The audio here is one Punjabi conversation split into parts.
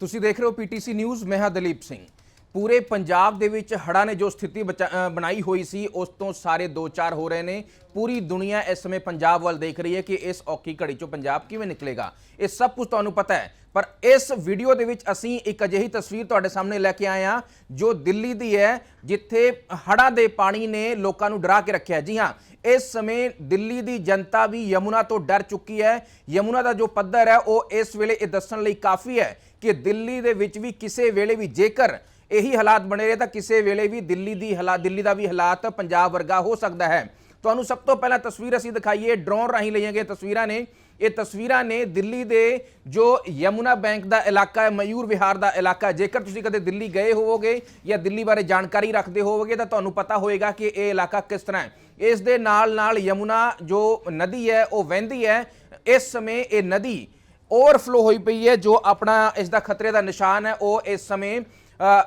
ਤੁਸੀਂ ਦੇਖ ਰਹੇ ਹੋ ਪੀਟੀਸੀ ਨਿਊਜ਼ ਮੈਂ ਹਾਂ ਦਲੀਪ ਸਿੰਘ। ਪੂਰੇ ਪੰਜਾਬ ਦੇ ਵਿੱਚ ਹੜ੍ਹਾਂ ਨੇ ਜੋ ਸਥਿਤੀ ਬਚਾ- ਬਣਾਈ ਹੋਈ ਸੀ, ਉਸ ਤੋਂ ਸਾਰੇ ਦੋ ਚਾਰ ਹੋ ਰਹੇ ਨੇ। ਪੂਰੀ ਦੁਨੀਆ ਇਸ ਸਮੇਂ ਪੰਜਾਬ ਵੱਲ ਦੇਖ ਰਹੀ ਹੈ ਕਿ ਇਸ ਔਖੀ ਘੜੀ ਚੋਂ ਪੰਜਾਬ ਕਿਵੇਂ ਨਿਕਲੇਗਾ। ਇਹ ਸਭ ਕੁਝ ਤੁਹਾਨੂੰ ਪਤਾ ਹੈ। ਪਰ ਇਸ ਵੀਡੀਓ ਦੇ ਵਿੱਚ ਅਸੀਂ ਇੱਕ ਅਜਿਹੀ ਤਸਵੀਰ ਤੁਹਾਡੇ ਸਾਹਮਣੇ ਲੈ ਕੇ ਆਏ ਹਾਂ, ਜੋ ਦਿੱਲੀ ਦੀ ਹੈ, ਜਿੱਥੇ ਹੜ੍ਹਾਂ ਦੇ ਪਾਣੀ ਨੇ ਲੋਕਾਂ ਨੂੰ ਡਰਾ ਕੇ ਰੱਖਿਆ ਜੀ ਹਾਂ, ਇਸ ਸਮੇਂ ਦਿੱਲੀ ਦੀ ਜਨਤਾ ਵੀ ਯਮੁਨਾ ਤੋਂ ਡਰ ਚੁੱਕੀ ਹੈ। ਯਮੁਨਾ ਦਾ ਜੋ ਪੱਧਰ ਹੈ, ਉਹ ਇਸ ਵੇਲੇ ਇਹ ਦੱਸਣ ਲਈ ਕਾਫੀ ਹੈ ਕਿ ਦਿੱਲੀ ਦੇ ਵਿੱਚ ਵੀ ਕਿਸੇ ਵੇਲੇ ਵੀ ਜੇਕਰ ਇਹੀ ਹਾਲਾਤ ਬਣੇ ਰਹੇ ਤਾਂ ਕਿਸੇ ਵੇਲੇ ਵੀ ਦਿੱਲੀ ਦੀ ਹਾਲਾਤ ਦਿੱਲੀ ਦਾ ਵੀ ਹਾਲਾਤ ਪੰਜਾਬ ਵਰਗਾ ਹੋ ਸਕਦਾ ਹੈ। ਤੁਹਾਨੂੰ ਸਭ ਤੋਂ ਪਹਿਲਾਂ ਤਸਵੀਰ ਅਸੀਂ ਦਿਖਾਈਏ, ਡਰੋਨ ਰਾਹੀਂ ਲਈਆਂ ਗਈਆਂ ਤਸਵੀਰਾਂ ਨੇ। ਇਹ ਤਸਵੀਰਾਂ ਨੇ ਦਿੱਲੀ ਦੇ ਜੋ ਯਮੁਨਾ ਬੈਂਕ ਦਾ ਇਲਾਕਾ ਹੈ, ਮਯੂਰ ਵਿਹਾਰ ਦਾ ਇਲਾਕਾ ਜੇਕਰ ਤੁਸੀਂ ਕਦੇ ਦਿੱਲੀ ਗਏ ਹੋਵੋਗੇ ਜਾਂ ਦਿੱਲੀ ਬਾਰੇ ਜਾਣਕਾਰੀ ਰੱਖਦੇ ਹੋਵੋਗੇ ਤਾਂ ਤੁਹਾਨੂੰ ਪਤਾ ਹੋਏਗਾ ਕਿ ਇਹ ਇਲਾਕਾ ਕਿਸ ਤਰ੍ਹਾਂ ਹੈ। ਇਸ ਦੇ ਨਾਲ ਨਾਲ ਯਮੁਨਾ ਜੋ ਨਦੀ ਹੈ, ਉਹ ਵਹਿੰਦੀ ਹੈ। ਇਸ ਸਮੇਂ ਇਹ ਨਦੀ ਓਵਰਫਲੋ ਹੋਈ ਪਈ ਹੈ, ਜੋ ਆਪਣਾ ਇਸ ਦਾ ਖਤਰੇ ਦਾ ਨਿਸ਼ਾਨ ਹੈ। ਉਹ ਇਸ ਸਮੇਂ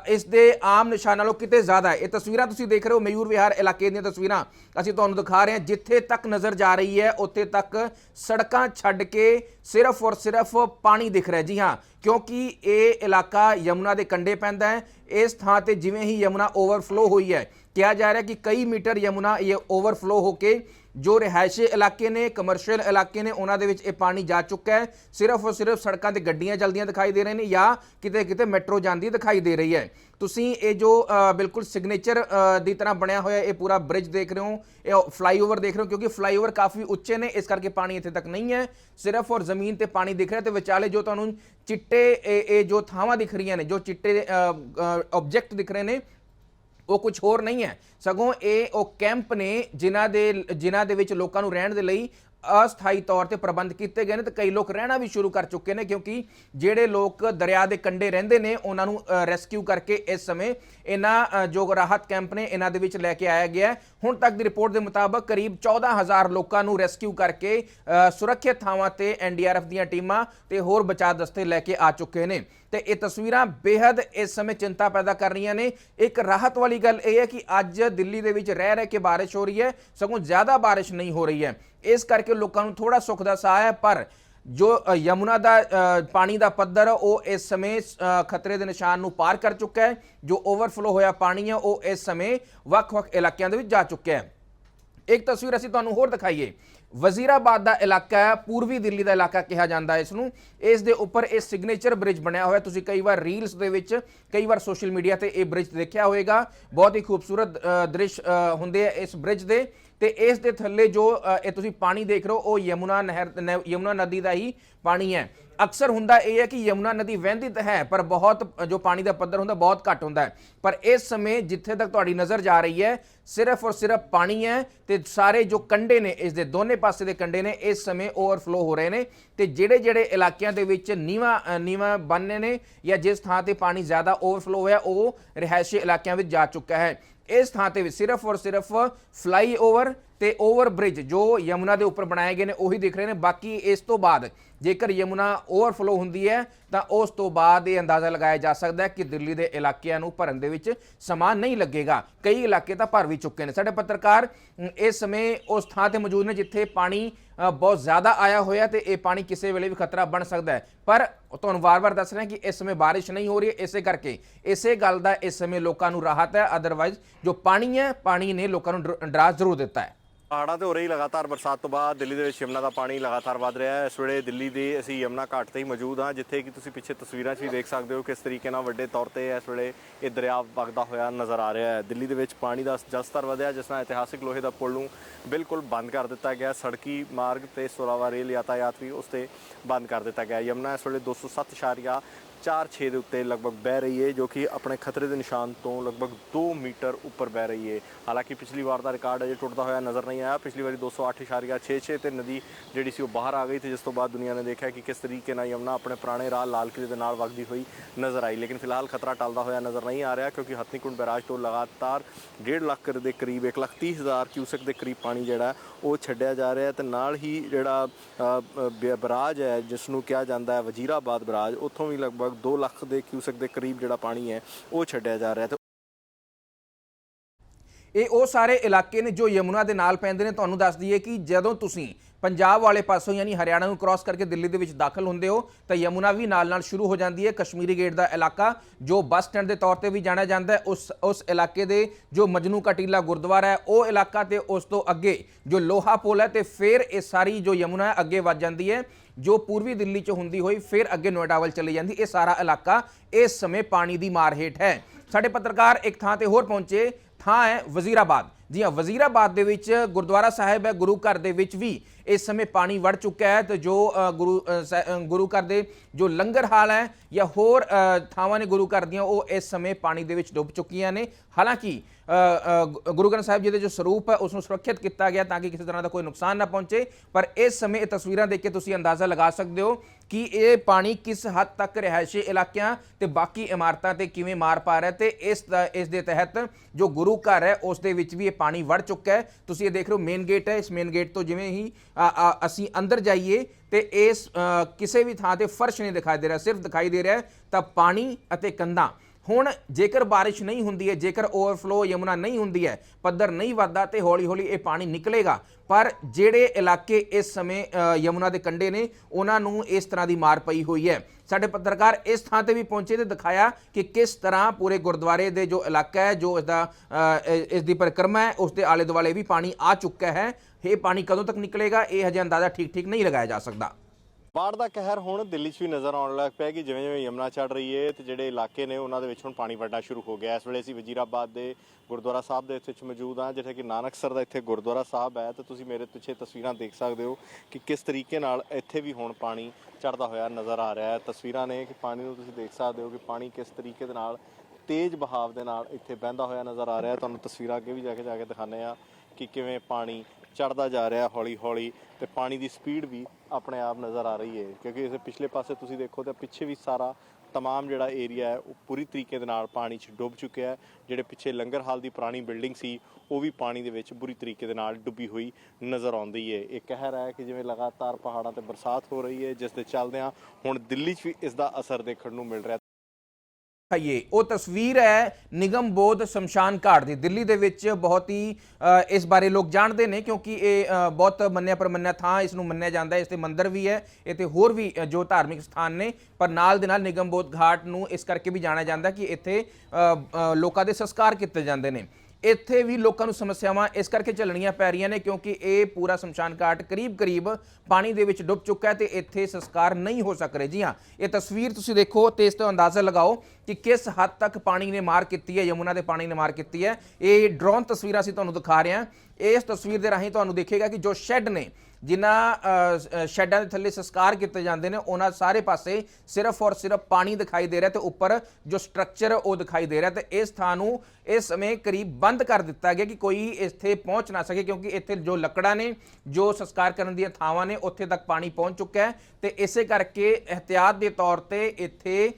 ਇਸ ਦੇ ਆਮ ਨਿਸ਼ਾਨ ਨਾਲੋਂ ਕਿਤੇ ਜ਼ਿਆਦਾ ਹੈ। ਇਹ ਤਸਵੀਰਾਂ ਤੁਸੀਂ ਦੇਖ ਰਹੇ ਹੋ ਮਯੂਰ ਵਿਹਾਰ ਇਲਾਕੇ ਦੀਆਂ ਤਸਵੀਰਾਂ। ਅਸੀਂ ਤੁਹਾਨੂੰ ਦਿਖਾ ਰਹੇ ਹਾਂ ਜਿੱਥੇ ਤੱਕ ਨਜ਼ਰ ਜਾ ਰਹੀ ਹੈ, ਉੱਥੇ ਤੱਕ ਸੜਕਾਂ ਛੱਡ ਕੇ ਸਿਰਫ ਔਰ ਸਿਰਫ ਪਾਣੀ ਦਿਖ ਰਿਹਾ ਜੀ ਹਾਂ, ਕਿਉਂਕਿ ਇਹ ਇਲਾਕਾ ਯਮੁਨਾ ਦੇ ਕੰਢੇ ਪੈਂਦਾ ਹੈ। ਇਸ ਥਾਂ ਤੇ ਜਿਵੇਂ ਹੀ ਯਮੁਨਾ ਓਵਰਫਲੋ ਹੋਈ ਹੈ, ਕਿਹਾ ਜਾ ਰਿਹਾ ਕਿ ਕਈ ਮੀਟਰ ਯਮੁਨਾ ਇਹ ਓਵਰਫਲੋ ਹੋ ਕੇ ਜੋ ਰਿਹਾਇਸ਼ੀ ਇਲਾਕੇ ਨੇ ਕਮਰਸ਼ੀਅਲ ਇਲਾਕੇ ਨੇ, ਉਹਨਾਂ ਦੇ ਵਿੱਚ ਇਹ ਪਾਣੀ ਜਾ ਚੁੱਕਾ ਹੈ। ਸਿਰਫ ਔਰ ਸਿਰਫ ਸੜਕਾਂ ਤੇ ਗੱਡੀਆਂ ਚੱਲਦੀਆਂ ਦਿਖਾਈ ਦੇ ਰਹੇ ਨੇ ਜਾਂ ਕਿਤੇ ਕਿਤੇ ਮੈਟਰੋ ਜਾਂਦੀ ਦਿਖਾਈ ਦੇ ਰਹੀ ਹੈ। ਤੁਸੀਂ ਇਹ ਜੋ ਬਿਲਕੁਲ ਸਿਗਨੇਚਰ ਦੀ ਤਰ੍ਹਾਂ ਬਣਿਆ ਹੋਇਆ ਇਹ ਪੂਰਾ ਬ੍ਰਿਜ ਦੇਖ ਰਹੇ ਹੋ, ਇਹ ਫਲਾਈਓਵਰ ਦੇਖ ਰਹੇ ਹੋ, ਕਿਉਂਕਿ ਫਲਾਈਓਵਰ ਕਾਫੀ ਉੱਚੇ ਨੇ, ਇਸ ਕਰਕੇ ਪਾਣੀ ਇੱਥੇ ਤੱਕ ਨਹੀਂ ਹੈ। ਸਿਰਫ ਔਰ ਜ਼ਮੀਨ ਤੇ ਪਾਣੀ ਦਿਖ ਰਿਹਾ ਤੇ ਵਿਚਾਲੇ ਜੋ ਤੁਹਾਨੂੰ ਚਿੱਟੇ, ਇਹ ਇਹ ਜੋ ਥਾਵਾਂ ਦਿਖ ਰਹੀਆਂ ਨੇ, ਜੋ ਚਿੱਟੇ ਆਬਜੈਕਟ ਦਿਖ ਰਹੇ ਨੇ ਉਹ ਕੁਝ ਹੋਰ ਨਹੀਂ ਹੈ। ਸਗੋਂ ਇਹ ਉਹ ਕੈਂਪ ਨੇ ਜਿਨ੍ਹਾਂ ਦੇ ਜਿਨ੍ਹਾਂ ਦੇ ਵਿੱਚ ਲੋਕਾਂ ਨੂੰ ਰਹਿਣ ਦੇ ਲਈ ਅਸਥਾਈ ਤੌਰ ਤੇ ਪ੍ਰਬੰਧ ਕੀਤੇ ਗਏ ਨੇ ਤੇ ਕਈ ਲੋਕ ਰਹਿਣਾ ਵੀ ਸ਼ੁਰੂ ਕਰ ਚੁੱਕੇ ਨੇ ਕਿਉਂਕਿ ਜਿਹੜੇ ਲੋਕ ਦਰਿਆ ਦੇ ਕੰਢੇ ਰਹਿੰਦੇ ਨੇ, ਉਹਨਾਂ ਨੂੰ ਰੈਸਕਿਊ ਕਰਕੇ ਇਸ ਸਮੇਂ ਇਹਨਾਂ ਜੋ ਰਾਹਤ ਕੈਂਪ ਨੇ, ਇਹਨਾਂ ਦੇ ਵਿੱਚ ਲੈ ਕੇ ਆਇਆ ਗਿਆ ਹੁਣ ਤੱਕ ਦੀ ਰਿਪੋਰਟ ਦੇ ਮੁਤਾਬਕ ਕਰੀਬ 14000 ਲੋਕਾਂ ਨੂੰ ਰੈਸਕਿਊ ਕਰਕੇ ਸੁਰੱਖਿਅਤ ਥਾਵਾਂ ਤੇ ਐਨਡੀਆਰਐਫ ਦੀਆਂ ਟੀਮਾਂ ਤੇ ਹੋਰ ਬਚਾਅ ਦਸਤੇ ਲੈ ਕੇ ਆ ਚੁੱਕੇ ਨੇ। ਤੇ ਇਹ ਤਸਵੀਰਾਂ ਬੇहद ਇਸ ਸਮੇਂ ਚਿੰਤਾ ਪੈਦਾ ਕਰ ਰਹੀਆਂ ਨੇ। ਇੱਕ ਰਾਹਤ ਵਾਲੀ ਗੱਲ ਇਹ ਹੈ ਕਿ ਅੱਜ ਦਿੱਲੀ ਦੇ ਵਿੱਚ ਰਹਿ ਰਹਿ ਕੇ ਬਾਰਿਸ਼ ਹੋ ਰਹੀ ਹੈ। ਸਗੋਂ ਜ਼ਿਆਦਾ ਬਾਰਿਸ਼ ਨਹੀਂ ਹੋ ਰਹੀ ਹੈ। ਇਸ ਕਰਕੇ ਲੋਕਾਂ ਨੂੰ ਥੋੜਾ ਸੁੱਖ ਦਾ ਸਾਹ ਹੈ, ਪਰ ਜੋ ਯਮੁਨਾ ਦਾ ਪਾਣੀ ਦਾ ਪੱਧਰ, ਉਹ ਇਸ ਸਮੇਂ ਖਤਰੇ ਦੇ ਨਿਸ਼ਾਨ ਨੂੰ ਪਾਰ ਕਰ ਚੁੱਕਾ ਹੈ। ਜੋ ਓਵਰਫਲੋ ਹੋਇਆ ਪਾਣੀ ਹੈ, ਉਹ ਇਸ ਸਮੇਂ ਵੱਖ-ਵੱਖ ਇਲਾਕਿਆਂ ਦੇ ਵਿੱਚ ਜਾ ਚੁੱਕਿਆ ਹੈ। ਇੱਕ ਤਸਵੀਰ ਅਸੀਂ ਤੁਹਾਨੂੰ ਹੋਰ ਦਿਖਾਈਏ। ਵਜ਼ੀਰਾਬਾਦ ਦਾ ਇਲਾਕਾ ਹੈ, ਪੂਰਬੀ ਦਿੱਲੀ ਦਾ ਇਲਾਕਾ ਕਿਹਾ ਜਾਂਦਾ ਹੈ ਇਸ ਨੂੰ। ਇਸ ਦੇ ਉੱਪਰ ਇਹ ਸਿਗਨੇਚਰ ਬ੍ਰਿਜ ਬਣਿਆ ਹੋਇਆ। ਤੁਸੀਂ ਕਈ ਵਾਰ ਰੀਲਸ ਦੇ ਵਿੱਚ, ਕਈ ਵਾਰ ਸੋਸ਼ਲ ਮੀਡੀਆ ਤੇ ਇਹ ਬ੍ਰਿਜ ਦੇਖਿਆ ਹੋਵੇਗਾ। ਬਹੁਤ ਹੀ ਖੂਬਸੂਰਤ ਦ੍ਰਿਸ਼ ਹੁੰਦੇ ਆ ਇਸ ਬ੍ਰਿਜ ਦੇ। ਤੇ ਇਸ ਦੇ ਥੱਲੇ ਜੋ ਇਹ ਤੁਸੀਂ ਪਾਣੀ ਦੇਖ ਰਹੇ ਹੋ, ਉਹ ਯਮੁਨਾ ਨਹਿਰ, ਨ- ਯਮੁਨਾ ਨਦੀ ਦਾ ਹੀ ਪਾਣੀ ਹੈ। ਅਕਸਰ ਹੁੰਦਾ ਇਹ ਹੈ ਕਿ ਯਮੁਨਾ ਨਦੀ ਵਹਿੰਦੀ ਤਾਂ ਹੈ, ਪਰ ਬਹੁਤ ਜੋ ਪਾਣੀ ਦਾ ਪੱਧਰ ਹੁੰਦਾ, ਬਹੁਤ ਘੱਟ ਹੁੰਦਾ ਹੈ। ਪਰ ਇਸ ਸਮੇਂ ਜਿੱਥੇ ਤੱਕ ਤੁਹਾਡੀ ਨਜ਼ਰ ਜਾ ਰਹੀ ਹੈ, ਸਿਰਫ ਔਰ ਸਿਰਫ ਪਾਣੀ ਹੈ ਤੇ ਸਾਰੇ ਜੋ ਕੰਡੇ ਨੇ, ਇਸ ਦੇ ਦੋਨੇ ਪਾਸੇ ਦੇ ਕੰਡੇ ਨੇ, ਇਸ ਸਮੇਂ ਓਵਰਫਲੋ ਹੋ ਰਹੇ ਨੇ। ਤੇ ਜਿਹੜੇ ਜਿਹੜੇ ਇਲਾਕਿਆਂ ਦੇ ਵਿੱਚ ਨੀਵਾ ਨੀਵਾ ਬੰਨੇ ਨੇ ਜਾਂ ਜਿਸ ਥਾਂ ਤੇ ਪਾਣੀ ਜ਼ਿਆਦਾ ਓਵਰਫਲੋ ਹੋਇਆ, ਉਹ ਰਿਹਾਇਸ਼ੀ ਇਲਾਕਿਆਂ ਵਿੱਚ ਜਾ ਚੁੱਕਾ ਹੈ। ਇਸ ਥਾਂ ਤੇ ਵੀ ਸਿਰਫ ਔਰ ਸਿਰਫ ਫਲਾਈਓਵਰ ਤੇ ਓਵਰ ਬ੍ਰਿਜ ਜੋ ਯਮੁਨਾ ਦੇ ਉੱਪਰ ਬਣਾਏ ਗਏ ਨੇ, ਉਹੀ ਦਿਖ ਰਹੇ ਨੇ। ਬਾਕੀ ਇਸ ਤੋਂ ਬਾਅਦ ਜੇਕਰ ਯਮੁਨਾ ਓਵਰਫਲੋ ਹੁੰਦੀ ਹੈ, ਤਾਂ ਉਸ ਤੋਂ ਬਾਅਦ ਇਹ ਅੰਦਾਜ਼ਾ ਲਗਾਇਆ ਜਾ ਸਕਦਾ ਹੈ ਕਿ ਦਿੱਲੀ ਦੇ ਇਲਾਕਿਆਂ ਨੂੰ ਭਰਨ ਦੇ ਵਿੱਚ ਸਮਾਂ ਨਹੀਂ ਲੱਗੇਗਾ। ਕਈ ਇਲਾਕੇ ਤਾਂ ਭਰ ਵੀ ਚੁੱਕੇ ਨੇ। ਸਾਡੇ ਪੱਤਰਕਾਰ ਇਸ ਸਮੇਂ ਉਸ ਥਾਂ ਤੇ ਮੌਜੂਦ ਨੇ ਜਿੱਥੇ ਪਾਣੀ ਬਹੁਤ ਜ਼ਿਆਦਾ ਆਇਆ ਹੋਇਆ ਤੇ ਇਹ ਪਾਣੀ ਕਿਸੇ ਵੇਲੇ ਵੀ ਖਤਰਾ ਬਣ ਸਕਦਾ ਹੈ। ਪਰ ਤੁਹਾਨੂੰ ਵਾਰ-ਵਾਰ ਦੱਸ ਰਿਹਾ ਕਿ ਇਸ ਸਮੇਂ ਬਾਰਿਸ਼ ਨਹੀਂ ਹੋ ਰਹੀ ਹੈ, ਇਸੇ ਕਰਕੇ ਇਸੇ ਗੱਲ ਦਾ ਇਸ ਸਮੇਂ ਲੋਕਾਂ ਨੂੰ ਰਾਹਤ ਹੈ। ਅਦਰਵਾਈਜ਼ ਜੋ ਪਾਣੀ ਹੈ, ਪਾਣੀ ਨੇ ਲੋਕਾਂ ਨੂੰ ਡਰ- ਡਰਾ ਜ਼ਰੂਰ ਦਿੱਤਾ ਹੈ। ਪਹਾੜਾਂ ਤੇ ਹੋ ਰਹੀ ਲਗਾਤਾਰ ਬਰਸਾਤ ਤੋਂ ਬਾਅਦ ਦਿੱਲੀ ਦੇ ਵਿੱਚ ਸ਼ਿਮਲਾ ਦਾ ਪਾਣੀ ਲਗਾਤਾਰ ਵਧ ਰਿਹਾ ਹੈ। ਇਸ ਵੇਲੇ ਦਿੱਲੀ ਦੇ ਅਸੀਂ ਯਮਨਾ ਘਾਟ ਤੇ ਹੀ ਮੌਜੂਦ ਹਾਂ, ਜਿੱਥੇ ਕਿ ਤੁਸੀਂ ਪਿੱਛੇ ਤਸਵੀਰਾਂ 'ਚ ਵੀ ਦੇਖ ਸਕਦੇ ਹੋ ਕਿਸ ਤਰੀਕੇ ਨਾਲ ਵੱਡੇ ਤੌਰ ਤੇ ਇਸ ਵੇਲੇ ਇਹ ਦਰਿਆ ਵਗਦਾ ਹੋਇਆ ਨਜ਼ਰ ਆ ਰਿਹਾ ਹੈ। ਦਿੱਲੀ ਦੇ ਵਿੱਚ ਪਾਣੀ ਦਾ ਜਲ ਸਤਰ ਵਧਿਆ, ਜਿਸ ਨਾਲ ਇਤਿਹਾਸਿਕ ਲੋਹੇ ਦਾ ਪੁਲ ਨੂੰ ਬਿਲਕੁਲ ਬੰਦ ਕਰ ਦਿੱਤਾ ਗਿਆ ਸੜਕੀ ਮਾਰਗ ਤੇ ਇਸ ਤੋਂ ਇਲਾਵਾ ਰੇਲ ਯਾਤਾਯਾਤ ਵੀ ਉਸ ਤੇ ਬੰਦ ਕਰ ਦਿੱਤਾ ਗਿਆ ਯਮਨਾ ਇਸ ਵੇਲੇ 207 4-6 ਦੇ ਉੱਤੇ ਲਗਭਗ ਬਹਿ ਰਹੀ ਹੈ ਜੋ ਕਿ ਆਪਣੇ ਖਤਰੇ ਦੇ ਨਿਸ਼ਾਨ ਤੋਂ ਲਗਭਗ 2 ਮੀਟਰ ਉੱਪਰ ਬਹਿ ਰਹੀ ਹੈ ਹਾਲਾਂਕਿ ਪਿਛਲੀ ਵਾਰ ਦਾ ਰਿਕਾਰਡ ਅਜੇ ਟੁੱਟਦਾ ਹੋਇਆ ਨਜ਼ਰ ਨਹੀਂ ਆਇਆ। ਪਿਛਲੀ ਵਾਰੀ 208.66 ਤੇ ਨਦੀ ਜਿਹੜੀ ਸੀ ਉਹ ਬਾਹਰ ਆ ਗਈ ਸੀ, ਜਿਸ ਤੋਂ ਬਾਅਦ ਦੁਨੀਆ ਨੇ ਦੇਖਿਆ ਕਿ ਕਿਸ ਤਰੀਕੇ ਨਾਲ ਯਮਨਾ ਆਪਣੇ ਪੁਰਾਣੇ ਰਾਹ ਲਾਲ ਕਿਲੇ ਦੇ ਨਾਲ ਵਗਦੀ ਹੋਈ ਨਜ਼ਰ ਆਈ। ਲੇਕਿਨ ਫਿਲਹਾਲ ਖਤਰਾ ਟਲਦਾ ਹੋਇਆ ਨਜ਼ਰ ਨਹੀਂ ਆ ਰਿਹਾ, ਕਿਉਂਕਿ ਹਥਨੀਕੁੰਡ ਬੈਰਾਜ ਤੋਂ ਲਗਾਤਾਰ 1.5 ਲੱਖ ਦੇ ਕਰੀਬ 1 ਲੱਖ 30 ਹਜ਼ਾਰ ਕਿਊਸਕ ਦੇ ਕਰੀਬ ਪਾਣੀ ਜਿਹੜਾ ਉਹ ਛੱਡਿਆ ਜਾ ਰਿਹਾ ਹੈ ਤੇ ਨਾਲ ਹੀ ਜਿਹੜਾ ਅ, ਬਰਾਜ ਹੈ ਜਿਸ ਨੂੰ ਕਿਹਾ ਜਾਂਦਾ ਹੈ ਵਜ਼ੀਰਾਬਾਦ ਬਰਾਜ ਉੱਥੋਂ ਵੀ ਲਗਭਗ 2 ਲੱਖ ਦੇ ਕਿਊਸਕ ਦੇ ਕਰੀਬ ਜਿਹੜਾ ਪਾਣੀ ਹੈ ਉਹ ਛੱਡਿਆ ਜਾ ਰਿਹਾ ਹੈ। ਤੇ ਇਹ ਉਹ ਸਾਰੇ ਇਲਾਕੇ ਨੇ ਜੋ ਯਮੁਨਾ ਦੇ ਨਾਲ ਪੈਂਦੇ ਨੇ, ਤੁਹਾਨੂੰ ਦੱਸ ਦਈਏ ਕਿ ਜਦੋਂ ਤੁਸੀਂ ਪੰਜਾਬ ਵਾਲੇ ਪਾਸੋਂ ਯਾਨੀ ਹਰਿਆਣਾ ਨੂੰ ਕ੍ਰਾਸ ਕਰਕੇ ਦਿੱਲੀ ਦੇ ਵਿੱਚ ਦਾਖਲ ਹੁੰਦੇ ਹੋ, ਤਾਂ ਯਮੁਨਾ ਵੀ ਨਾਲ ਨਾਲ ਸ਼ੁਰੂ ਹੋ ਜਾਂਦੀ ਹੈ, ਕਸ਼ਮੀਰੀ ਗੇਟ ਦਾ ਇਲਾਕਾ, ਜੋ ਬੱਸ ਸਟੈਂਡ ਦੇ ਤੌਰ ਤੇ ਵੀ ਜਾਣਿਆ ਜਾਂਦਾ ਹੈ, ਉਸ ਉਸ ਇਲਾਕੇ ਦੇ ਜੋ ਮਜਨੂ ਕਟੀਲਾ ਗੁਰਦੁਆਰਾ ਹੈ, ਉਹ ਇਲਾਕਾ ਤੇ ਉਸ ਤੋਂ ਅੱਗੇ ਜੋ ਲੋਹਾ ਪੁਲ ਹੈ, ਤੇ ਫਿਰ ਇਹ ਸਾਰੀ ਜੋ ਯਮੁਨਾ ਹੈ, ਅੱਗੇ ਵੱਧ ਜਾਂਦੀ ਹੈ, ਜੋ ਪੂਰਬੀ ਦਿੱਲੀ ਚ ਹੁੰਦੀ ਹੋਈ, ਫਿਰ ਅੱਗੇ ਨੋਇਡਾ ਵੱਲ ਚਲੀ ਜਾਂਦੀ, ਇਹ ਸਾਰਾ ਇਲਾਕਾ ਇਸ ਸਮੇਂ ਪਾਣੀ ਦੀ ਮਾਰ ਹੇਠ ਹੈ। ਸਾਡੇ ਪੱਤਰਕਾਰ ਇੱਕ ਥਾਂ ਤੇ ਹੋਰ ਪਹੁੰਚੇ ਥਾਂ ਹੈ ਵਜ਼ੀਰਾਬਾਦ। ਜੀ ਵਜ਼ੀਰਾਬਾਦ ਦੇ ਵਿੱਚ ਗੁਰਦੁਆਰਾ ਸਾਹਿਬ ਹੈ ਗੁਰੂ ਘਰ ਦੇ ਵਿੱਚ ਵੀ ਇਸ ਸਮੇਂ ਪਾਣੀ ਵੜ ਚੁੱਕਾ ਹੈ ਤੇ ਜੋ ਗੁਰੂ ਅ, ਗੁਰੂ ਘਰ ਦੇ ਜੋ ਲੰਗਰ ਹਾਲ ਹੈ ਜਾਂ ਹੋਰ ਥਾਵਾਂ ਨੇ ਗੁਰੂ ਘਰ ਦੀਆਂ ਉਹ ਇਸ ਸਮੇਂ ਪਾਣੀ ਦੇ ਵਿੱਚ ਡੁੱਬ ਚੁੱਕੀਆਂ ਨੇ। ਹਾਲਾਂਕਿ ਗੁ- ਗੁਰੂ ਗ੍ਰੰਥ ਸਾਹਿਬ ਜੀ ਦੇ ਜੋ ਸਰੂਪ ਹੈ ਉਸ ਨੂੰ ਸੁਰੱਖਿਅਤ ਕੀਤਾ ਗਿਆ ਤਾਂ ਕਿ ਕਿਸੇ ਤਰ੍ਹਾਂ ਦਾ ਕੋਈ ਨੁਕਸਾਨ ਨਾ ਪਹੁੰਚੇ। ਪਰ ਇਸ ਸਮੇਂ ਇਹ ਤਸਵੀਰਾਂ ਦੇਖ ਕੇ ਤੁਸੀਂ ਅੰਦਾਜ਼ਾ ਲਗਾ ਸਕਦੇ ਹੋ ਕਿ ਇਹ ਪਾਣੀ ਕਿਸ ਹੱਦ ਤੱਕ ਰਿਹਾਇਸ਼ੀ ਇਲਾਕਿਆਂ ਤੇ ਬਾਕੀ ਇਮਾਰਤਾਂ ਤੇ ਕਿਵੇਂ ਮਾਰ ਪਾ ਰਿਹਾ ਤੇ ਇਸ ਇਸ ਦੇ ਤਹਿਤ ਜੋ ਗੁਰੂ ਘਰ ਹੈ ਉਸ ਦੇ ਵਿੱਚ ਵੀ ਇਹ ਪਾਣੀ ਵੜ ਚੁੱਕਾ ਹੈ। ਤੁਸੀਂ ਇਹ ਦੇਖ ਰਹੇ ਹੋ ਮੇਨ ਗੇਟ ਹੈ। ਇਸ ਮੇਨ ਗੇਟ ਤੋਂ ਜਿਵੇਂ ਹੀ ਅਸੀਂ ਅੰਦਰ ਜਾਈਏ ਤੇ ਇਸ ਕਿਸੇ ਵੀ ਥਾਂ ਤੇ ਫਰਸ਼ ਨਹੀਂ ਦਿਖਾਈ ਦੇ ਰਿਹਾ, ਸਿਰਫ ਦਿਖਾਈ ਦੇ ਰਿਹਾ ਤਾਂ ਪਾਣੀ ਅਤੇ ਕੰਧਾਂ। ਹੁਣ ਜੇਕਰ ਬਾਰਿਸ਼ ਨਹੀਂ ਹੁੰਦੀ ਹੈ, ਜੇਕਰ ਓਵਰਫਲੋ ਯਮੁਨਾ ਨਹੀਂ ਹੁੰਦੀ ਹੈ, ਪੱਧਰ ਨਹੀਂ ਵੱਧਦਾ ਤੇ ਹੌਲੀ-ਹੌਲੀ ਇਹ ਪਾਣੀ ਨਿਕਲੇਗਾ। ਪਰ ਜਿਹੜੇ ਇਲਾਕੇ ਇਸ ਸਮੇਂ ਯਮੁਨਾ ਦੇ ਕੰਢੇ ਨੇ, ਉਹਨਾਂ ਨੂੰ ਇਸ ਤਰ੍ਹਾਂ ਦੀ ਮਾਰ ਪਈ ਹੋਈ ਹੈ। ਸਾਡੇ ਪੱਤਰਕਾਰ ਇਸ ਥਾਂ ਤੇ ਵੀ ਪਹੁੰਚੇ ਤੇ ਦਿਖਾਇਆ ਕਿ ਕਿਸ ਤਰ੍ਹਾਂ ਪੂਰੇ ਗੁਰਦੁਆਰੇ ਦੇ ਜੋ ਇਲਾਕਾ ਹੈ, ਜੋ ਇਸ ਦਾ ਇਸ ਦੀ ਪਰਿਕਰਮਾ ਹੈ, ਉਸ ਦੇ ਆਲੇ ਦੁਆਲੇ ਵੀ ਪਾਣੀ ਆ ਚੁੱਕਾ ਹੈ। ਇਹ ਪਾਣੀ ਕਦੋਂ ਤੱਕ ਨਿਕਲੇਗਾ, ਇਹ ਹਜੇ ਅੰਦਾਜ਼ਾ ਠੀਕ-ਠੀਕ ਨਹੀਂ ਲਗਾਇਆ ਜਾ ਸਕਦਾ। ਬਾੜ ਦਾ ਕਹਿਰ ਹੁਣ ਦਿੱਲੀ 'ਚ ਵੀ ਨਜ਼ਰ ਆਉਣ ਲੱਗ ਪਿਆ ਕਿ ਜਿਵੇਂ ਜਿਵੇਂ ਯਮਨਾ ਚੜ ਰਹੀ ਹੈ ਤੇ ਜਿਹੜੇ ਇਲਾਕੇ ਨੇ ਉਹਨਾਂ ਦੇ ਵਿੱਚ ਹੁਣ ਪਾਣੀ ਵੜਨਾ ਸ਼ੁਰੂ ਹੋ ਗਿਆ। ਇਸ ਵੇਲੇ ਅਸੀਂ ਵਜੀਰਾਬਾਦ ਦੇ ਗੁਰਦੁਆਰਾ ਸਾਹਿਬ ਦੇ ਇੱਥੇ ਮੌਜੂਦ ਹਾਂ, ਜਿੱਥੇ ਕਿ ਨਾਨਕਸਰ ਦਾ ਇੱਥੇ ਗੁਰਦੁਆਰਾ ਸਾਹਿਬ ਹੈ। ਤੇ ਤੁਸੀਂ ਮੇਰੇ ਪਿੱਛੇ ਤਸਵੀਰਾਂ ਦੇਖ ਸਕਦੇ ਹੋ ਕਿ ਕਿਸ ਤਰੀਕੇ ਨਾਲ ਇੱਥੇ ਵੀ ਹੁਣ ਪਾਣੀ ਚੜਦਾ ਹੋਇਆ ਨਜ਼ਰ ਆ ਰਿਹਾ ਹੈ। ਤਸਵੀਰਾਂ ਨੇ ਕਿ ਪਾਣੀ ਨੂੰ ਤੁਸੀਂ ਦੇਖ ਸਕਦੇ ਹੋ ਕਿ ਪਾਣੀ ਕਿਸ ਤਰੀਕੇ ਦੇ ਨਾਲ, ਤੇਜ਼ ਬਹਾਵ ਦੇ ਨਾਲ ਇੱਥੇ ਵਹਿੰਦਾ ਹੋਇਆ ਨਜ਼ਰ ਆ ਰਿਹਾ ਤੁਹਾਨੂੰ ਤਸਵੀਰਾਂ ਅੱਗੇ ਵੀ ਜਾ ਕੇ ਜਾ ਕੇ ਦਿਖਾਣੇ ਆ ਕਿ ਕਿਵੇਂ ਪਾਣੀ ਚੜਦਾ ਜਾ ਰਿਹਾ ਹੌਲੀ ਹੌਲੀ ਤੇ ਪਾਣੀ ਦੀ ਸਪੀਡ ਵੀ ਆਪਣੇ ਆਪ ਨਜ਼ਰ ਆ ਰਹੀ ਹੈ। ਕਿਉਂਕਿ ਇਸ ਪਿਛਲੇ ਪਾਸੇ ਤੁਸੀਂ ਦੇਖੋ ਤਾਂ ਪਿੱਛੇ ਵੀ ਸਾਰਾ ਤਮਾਮ ਜਿਹੜਾ ਏਰੀਆ ਹੈ, ਉਹ ਪੂਰੀ ਤਰੀਕੇ ਦੇ ਨਾਲ ਪਾਣੀ 'ਚ ਡੁੱਬ ਚੁੱਕਿਆ ਹੈ। ਜਿਹੜੇ ਪਿੱਛੇ ਲੰਗਰ ਹਾਲ ਦੀ ਪੁਰਾਣੀ ਬਿਲਡਿੰਗ ਸੀ, ਉਹ ਵੀ ਪਾਣੀ ਦੇ ਵਿੱਚ ਬੁਰੀ ਤਰੀਕੇ ਦੇ ਨਾਲ ਡੁੱਬੀ ਹੋਈ ਨਜ਼ਰ ਆਉਂਦੀ ਹੈ। ਇਹ ਕਹਿ ਰਿਹਾ ਹੈ ਕਿ ਜਿਵੇਂ ਲਗਾਤਾਰ ਪਹਾੜਾਂ ਤੇ ਬਰਸਾਤ ਹੋ ਰਹੀ ਹੈ, ਜਿਸ ਦੇ ਚੱਲਦਿਆਂ ਹੁਣ ਦਿੱਲੀ 'ਚ ਵੀ ਇਸ ਦਾ ਅਸਰ ਦੇਖਣ ਨੂੰ ਮਿਲ ਰਿਹਾ। ਖਾਈਏ। ਉਹ ਤਸਵੀਰ ਹੈ ਨਿਗਮ ਬੋਧ ਸ਼ਮਸ਼ਾਨ ਘਾਟ ਦੀ। ਦਿੱਲੀ ਦੇ ਵਿੱਚ ਬਹੁਤ ਹੀ ਇਸ ਬਾਰੇ ਲੋਕ ਜਾਣਦੇ ਨੇ ਕਿਉਂਕਿ ਇਹ ਬਹੁਤ ਮੰਨਿਆ ਪਰਮੰਨਿਆ ਥਾਂ ਇਸ ਨੂੰ ਮੰਨਿਆ ਜਾਂਦਾ ਹੈ। ਇਸ ਤੇ ਮੰਦਿਰ ਵੀ ਹੈ ਇੱਥੇ ਹੋਰ ਵੀ ਜੋ ਧਾਰਮਿਕ ਸਥਾਨ ਨੇ, ਪਰ ਨਾਲ ਦੇ ਨਾਲ ਨਿਗਮ ਬੋਧ ਘਾਟ ਨੂੰ ਇਸ ਕਰਕੇ ਵੀ ਜਾਣਿਆ ਜਾਂਦਾ ਕਿ ਇੱਥੇ ਲੋਕਾਂ ਦੇ ਸੰਸਕਾਰ ਕੀਤੇ ਜਾਂਦੇ ਨੇ। ਇੱਥੇ ਵੀ ਲੋਕਾਂ ਨੂੰ ਸਮੱਸਿਆਵਾਂ ਇਸ ਕਰਕੇ ਚੱਲਣੀਆਂ ਪੈ ਰਹੀਆਂ ਨੇ ਕਿਉਂਕਿ ਇਹ ਪੂਰਾ ਸ਼ਮਸ਼ਾਨ ਘਾਟ ਕਰੀਬ-ਕਰੀਬ ਪਾਣੀ ਦੇ ਵਿੱਚ ਡੁੱਬ ਚੁੱਕਾ ਹੈ ਤੇ ਇੱਥੇ ਸੰਸਕਾਰ ਨਹੀਂ ਹੋ ਸਕ ਰਹੇ। ਜੀ ਹਾਂ, ਇਹ ਤਸਵੀਰ ਤੁਸੀਂ ਦੇਖੋ ਤੇ ਇਸ ਤੋਂ ਅੰਦਾਜ਼ਾ ਲਗਾਓ ਕਿ ਕਿਸ ਹੱਦ ਤੱਕ ਪਾਣੀ ਨੇ ਮਾਰ ਕੀਤੀ ਹੈ, ਯਮੁਨਾ ਦੇ ਪਾਣੀ ਨੇ ਮਾਰ ਕੀਤੀ ਹੈ। ਇਹ ਡਰੋਨ ਤਸਵੀਰਾਂ ਅਸੀਂ ਤੁਹਾਨੂੰ ਦਿਖਾ ਰਹੇ ਹਾਂ। ਇਸ ਤਸਵੀਰ ਦੇ ਰਾਹੀਂ ਤੁਹਾਨੂੰ ਦੇਖੇਗਾ ਕਿ ਜੋ ਸ਼ੈੱਡ ਨੇ, ਜਿਨ੍ਹਾਂ ਸ਼ੈੱਡਾਂ ਦੇ ਥੱਲੇ ਸੰਸਕਾਰ ਕੀਤੇ ਜਾਂਦੇ ਨੇ, ਉਹਨਾਂ ਸਾਰੇ ਪਾਸੇ ਸਿਰਫ ਔਰ ਸਿਰਫ ਪਾਣੀ ਦਿਖਾਈ ਦੇ ਰਿਹਾ ਤੇ ਉੱਪਰ ਜੋ ਸਟਰਕਚਰ ਉਹ ਦਿਖਾਈ ਦੇ ਰਿਹਾ ਤੇ ਇਸ ਥਾਂ ਨੂੰ ਇਸ ਸਮੇਂ ਕਰੀਬ ਬੰਦ ਕਰ ਦਿੱਤਾ ਗਿਆ ਕਿ ਕੋਈ ਇੱਥੇ ਪਹੁੰਚ ਨਾ ਸਕੇ ਕਿਉਂਕਿ ਇੱਥੇ ਜੋ ਲੱਕੜਾਂ ਨੇ ਜੋ ਸੰਸਕਾਰ ਕਰਨ ਦੀਆਂ ਥਾਵਾਂ ਨੇ ਉੱਥੇ ਤੱਕ ਪਾਣੀ ਪਹੁੰਚ ਚੁੱਕਾ ਹੈ। ਤੇ ਇਸੇ ਕਰਕੇ ਇhtiyat ਦੇ ਤੌਰ ਤੇ ਇੱਥੇ